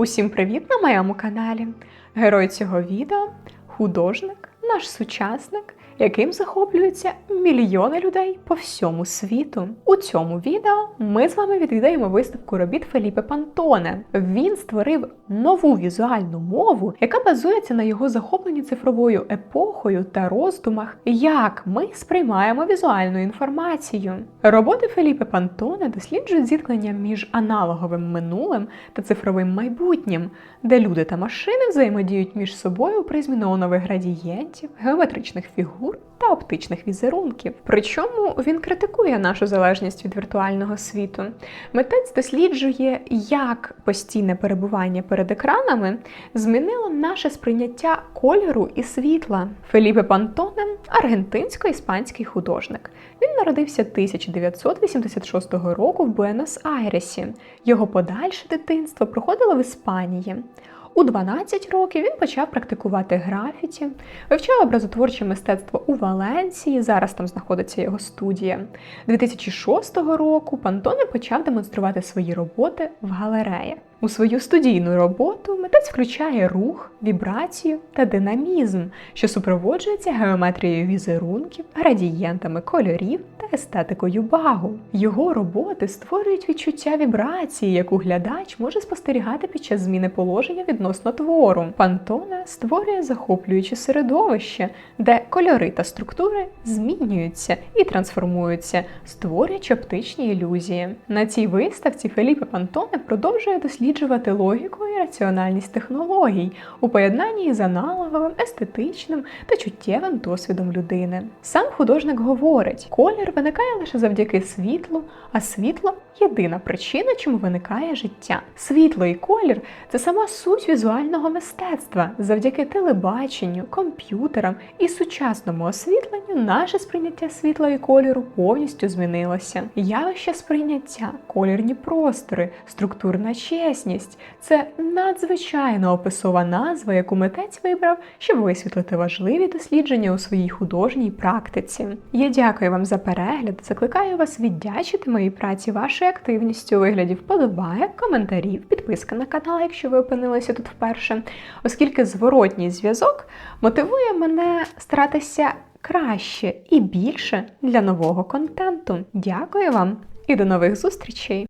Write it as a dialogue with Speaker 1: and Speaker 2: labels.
Speaker 1: Усім привіт на моєму каналі. Герой цього відео художник, наш сучасник, яким захоплюються мільйони людей по всьому світу. У цьому відео ми з вами відвідаємо виставку робіт Феліпе Пантоне. Він створив нову візуальну мову, яка базується на його захопленні цифровою епохою та роздумах, як ми сприймаємо візуальну інформацію. Роботи Феліпе Пантоне досліджують зіткнення між аналоговим минулим та цифровим майбутнім, де люди та машини взаємодіють між собою у призмі неонових градієнтів, геометричних фігур та оптичних візерунків. Причому він критикує нашу залежність від віртуального світу. Митець досліджує, як постійне перебування перед екранами змінило наше сприйняття кольору і світла. Феліпе Пантоне аргентинсько-іспанський художник. Він народився 1986 року в Буенос-Айресі. Його подальше дитинство проходило в Іспанії. У 12 років він почав практикувати графіті, вивчав образотворче мистецтво у Валенції. Зараз там знаходиться його студія. 2006 року Пантоне почав демонструвати свої роботи в галереях. У свою студійну роботу митець включає рух, вібрацію та динамізм, що супроводжується геометрією візерунків, градієнтами кольорів та естетикою багу. Його роботи створюють відчуття вібрації, яку глядач може спостерігати під час зміни положення відносно твору. Пантона створює захоплююче середовище, де кольори та структури змінюються і трансформуються, створюючи оптичні ілюзії. На цій виставці Феліпе Пантоне продовжує досліджувати логіку і раціональність технологій у поєднанні з аналоговим, естетичним та чуттєвим досвідом людини. Сам художник говорить, колір виникає лише завдяки світлу, а світло єдина причина, чому виникає життя. Світло і колір це сама суть візуального мистецтва. Завдяки телебаченню, комп'ютерам і сучасному освітленню наше сприйняття світла і кольору повністю змінилося. Явище сприйняття, колірні простори, структурна чесність це надзвичайно описова назва, яку митець вибрав, щоб висвітлити важливі дослідження у своїй художній практиці. Я дякую вам за перегляд, закликаю вас віддячити моїй праці вашою активністю у вигляді вподобайок, коментарів, підписка на канал, якщо ви опинилися тут вперше, оскільки зворотній зв'язок мотивує мене старатися краще і більше для нового контенту. Дякую вам і до нових зустрічей!